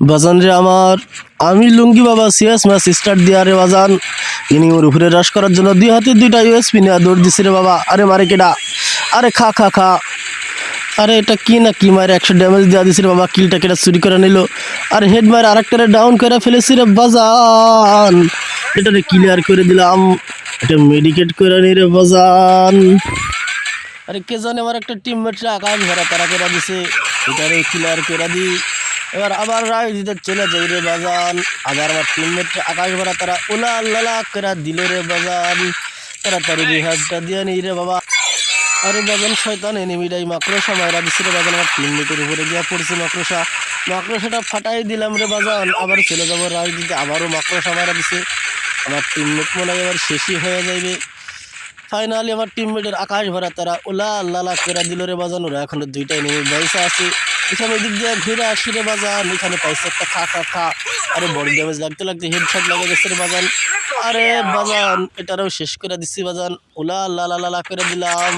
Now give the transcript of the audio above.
বাজান রে আমার আমি লুঙ্গি বাবা সিএস ম্যাচ স্টার্ট দিয়ে আরে বাজান। ইনিং ওর উপরে রাশ করার জন্য দুই হাতে দুইটা ইউএসপি নেওয়া দৌড় দিছে রে বাবা। আরে মারে কেডা? আরে খা খা খা। আরে এটা কি না কি মারে একশো ড্যামেজ দেওয়া দিছে রে বাবা কিলটা কেটা চুরি করে নিল। আর হেড মার আরেকটারে ডাউন করে ফেলেছি রে বাজান। এটারে ক্লিয়ার করে দিলাম। এটা মেডিকেট করে নি রে বাজান। আরে কে জানে আমার একটা টিমমেটরা আকাশ ভরা তারা করে দিছে? এটারে ক্লিয়ার করে দি। এবার আবার দিতে চলে যাই রে বাজান। আবার আমার টিমমেটরা আকাশ ভরা তারা ওলা লালা করে দিল রে বাজান। তাড়াতাড়ি রিহাজটা দিয়ে নি রে বাবা। আরে বাজান, শয়তান এনিমিটাই মাকড়সা মায়েরা দিচ্ছে রে বাজান। আমার টিমমেটের উপরে গিয়ে পড়ছে মাকড়সা। মাকড়সাটা ফাটাই দিলাম রে বাজান। আবার চলে যাব দিতে আবারও মাকড়সা মারা দিছে। আমার টিমমেট মনে হয় এবার শেষই হয়ে যাইবে। ফাইনালি আমার টিমমেটের আকাশ ভরা তারা ওলা লালা করে দিল রে বাজান। ওরা এখনও দুইটাই নেমে পয়সা আছে। এখানে এদিক দিয়ে ঘুরে আসি রে বাজান। এখানে পয়সা একটা খা খা খা। আরে বড় ড্যামেজ লাগতে লাগতে হেডশট লাগে গেছে রে বাজান। আরে বাজান, এটারও শেষ করে দিচ্ছি বাজান। ওলা লালা লালা করে দিলাম।